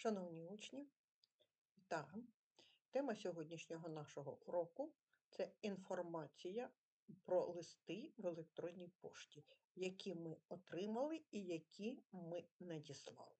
Шановні учні, вітаю! Тема сьогоднішнього нашого уроку це інформація про листи в електронній пошті, які ми отримали і які ми надіслали.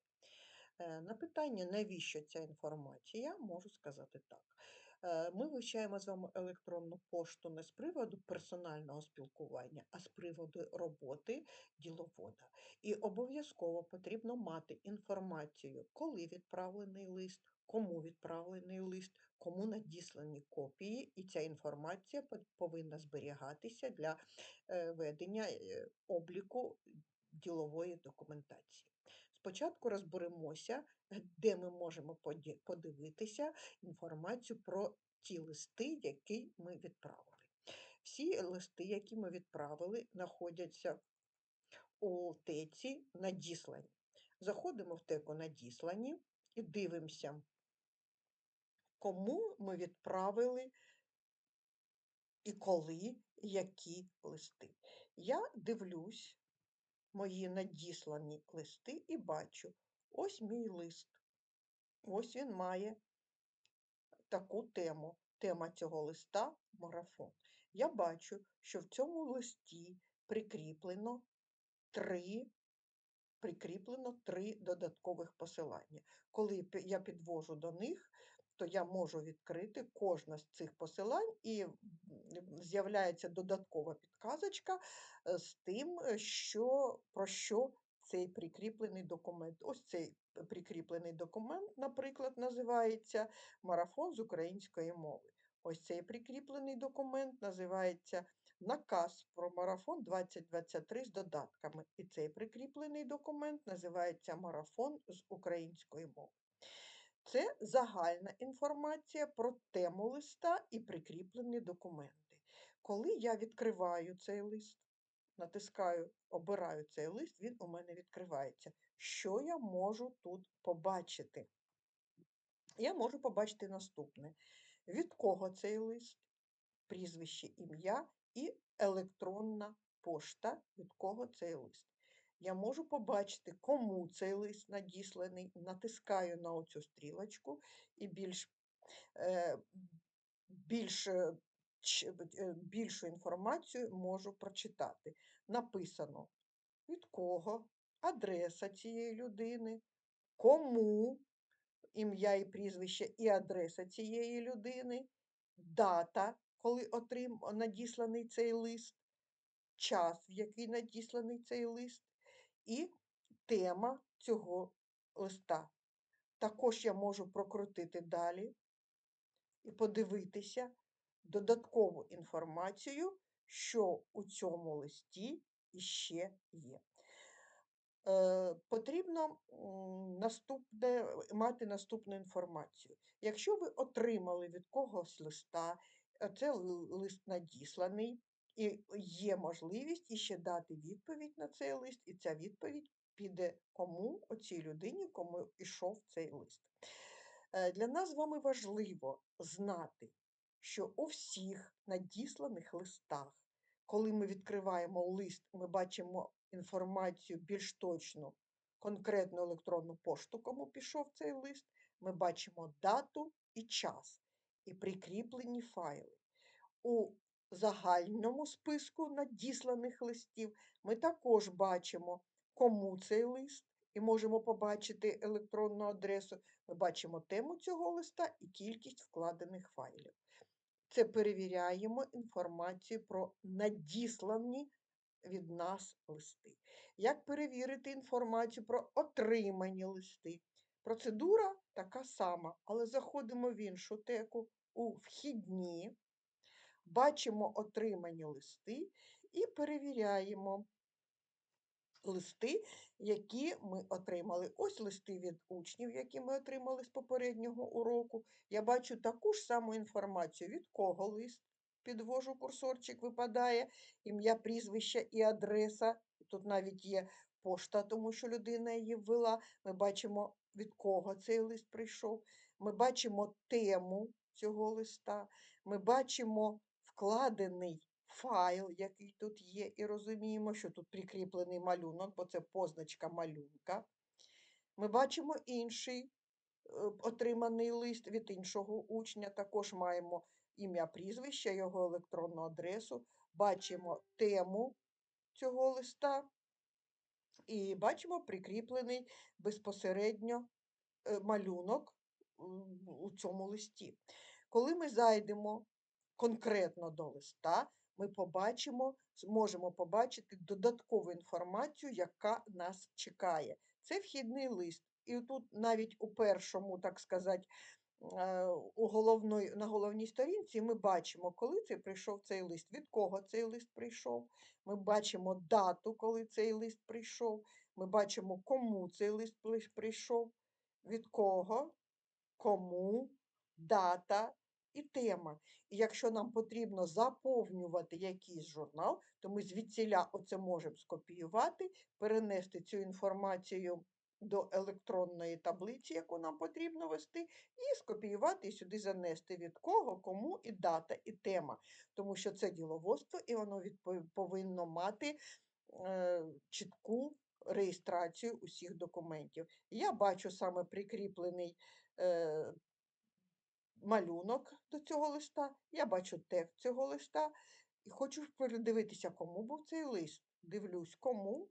Е, На питання, навіщо ця інформація, можу сказати так. Е, Ми вивчаємо з вами електронну пошту не з приводу персонального спілкування, а з приводу роботи діловода. І обов'язково потрібно мати інформацію, коли відправлений лист, кому відправлений лист, кому надіслані копії, і ця інформація повинна зберігатися для е, ведення е, обліку ділової документації. Спочатку розберемося, де ми можемо подивитися інформацію про ті листи, які ми відправили. Всі листи, які ми відправили, знаходяться у теці надіслані. Заходимо в теку надіслані і дивимося, кому ми відправили і коли, які листи. Я дивлюсь мої надіслані листи і бачу, ось мій лист. Ось він має таку тему. Тема цього листа марафон. Я бачу, що в цьому листі прикріплено три, прикріплено три додаткових посилання. Коли я підвожу до них, то я можу відкрити кожне з цих посилань і з'являється додаткова підказочка е, з тим, е, що, про що цей прикріплений документ. Ось цей прикріплений документ, наприклад, називається Марафон з української мови. Ось цей прикріплений документ називається Наказ про марафон 2023 з додатками. І цей прикріплений документ називається Марафон з української мови. Це загальна інформація про тему листа і прикріплені документи. Коли я відкриваю цей лист, натискаю, обираю цей лист, він у мене відкривається. Що я можу тут побачити? Я можу побачити наступне: від кого цей лист, прізвище, ім'я і електронна пошта, від кого цей лист. Я можу побачити, кому цей лист надісланий, натискаю на оцю стрілочку і більш, е, більш, е, е, більшу інформацію можу прочитати. Написано, від кого, адреса цієї людини, кому, ім'я і прізвище і адреса цієї людини, дата, коли отрим... надісланий цей лист, час, в який надісланий цей лист, і тема цього листа. Також я можу прокрутити далі і подивитися додаткову інформацію, що у цьому листі іще є. Е, потрібно наступне, мати наступну інформацію. Якщо ви отримали від когось листа, а це лист надісланий, і є можливість іще дати відповідь на цей лист, і ця відповідь піде кому, оцій людині, кому йшов цей лист. Е, Для нас з вами важливо знати, що у всіх надісланих листах, коли ми відкриваємо лист, ми бачимо інформацію більш точну, конкретну електронну пошту, кому пішов цей лист, ми бачимо дату і час, і прикріплені файли. У загальному списку надісланих листів ми також бачимо, кому цей лист, і можемо побачити електронну адресу. Ми бачимо тему цього листа і кількість вкладених файлів. Це перевіряємо інформацію про надіслані від нас листи. Як перевірити інформацію про отримані листи? Процедура така сама, але заходимо в іншу теку у вхідні, бачимо отримані листи і перевіряємо листи, які ми отримали. Ось листи від учнів, які ми отримали з попереднього уроку. Я бачу таку ж саму інформацію, від кого лист. Підвожу курсорчик, випадає ім'я, прізвище і адреса. Тут навіть є пошта, тому що людина її ввела. Ми бачимо, від кого цей лист прийшов. Ми бачимо тему цього листа. Ми бачимо вкладений файл, який тут є, і розуміємо, що тут прикріплений малюнок, бо це позначка малюнка. Ми бачимо інший отриманий лист від іншого учня. Також маємо ім'я, прізвище, його електронну адресу, бачимо тему цього листа і бачимо прикріплений безпосередньо е, малюнок у цьому листі. Коли ми зайдемо конкретно до листа, ми побачимо, зможемо побачити додаткову інформацію, яка нас чекає. Це вхідний лист. І тут навіть у першому, так сказати, е, у головної, на головній сторінці ми бачимо, коли це прийшов цей лист, від кого цей лист прийшов. Ми бачимо дату, коли цей лист прийшов. Ми бачимо, кому цей лист прийшов, від кого, кому, дата і тема. І якщо нам потрібно заповнювати якийсь журнал, то ми звідсіля оце можемо скопіювати, перенести цю інформацію до електронної таблиці, яку нам потрібно ввести, і скопіювати і сюди занести від кого, кому і дата, і тема. Тому що це діловодство, і воно повинно мати е, чітку реєстрацію усіх документів. Я бачу саме прикріплений е, малюнок до цього листа, я бачу текст цього листа і хочу передивитися, кому був цей лист. Дивлюсь, кому,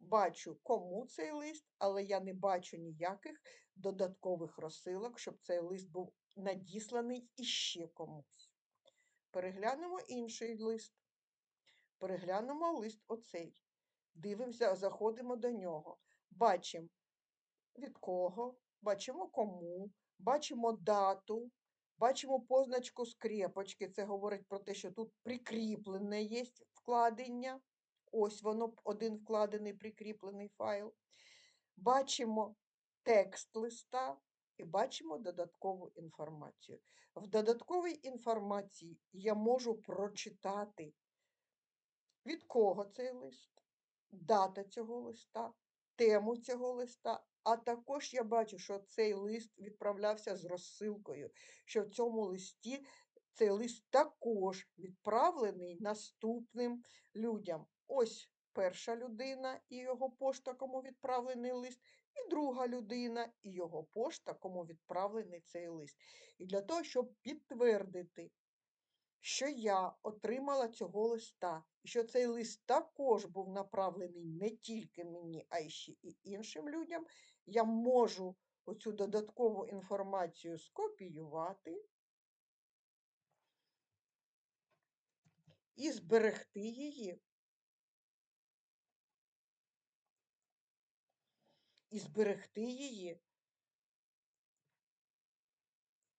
бачу, кому цей лист, але я не бачу ніяких додаткових розсилок, щоб цей лист був надісланий іще комусь. Переглянемо інший лист. Переглянемо лист оцей. Дивимося, заходимо до нього. Бачимо, від кого, бачимо кому, бачимо дату, бачимо позначку скрепочки. Це говорить про те, що тут прикріплене є вкладення. Ось воно один вкладений прикріплений файл. Бачимо текст листа і бачимо додаткову інформацію. В додатковій інформації я можу прочитати, від кого цей лист, дата цього листа, тему цього листа, а також я бачу, що цей лист відправлявся з розсилкою, що в цьому листі цей лист також відправлений наступним людям. Ось перша людина і його пошта, кому відправлений лист, і друга людина і його пошта, кому відправлений цей лист. І для того, щоб підтвердити, що я отримала цього листа, і що цей лист також був направлений не тільки мені, а й ще і іншим людям, я можу оцю додаткову інформацію скопіювати і зберегти її. І зберегти її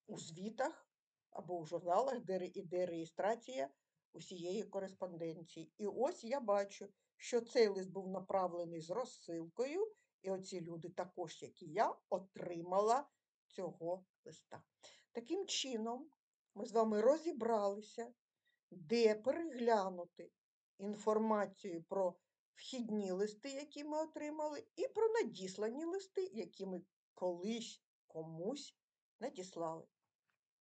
у звітах або у журналах, де іде реєстрація усієї кореспонденції. І ось я бачу, що цей лист був направлений з розсилкою, і оці люди, також, як і я, отримала цього листа. Таким чином, ми з вами розібралися, де переглянути інформацію про вхідні листи, які ми отримали, і про надіслані листи, які ми колись комусь надіслали.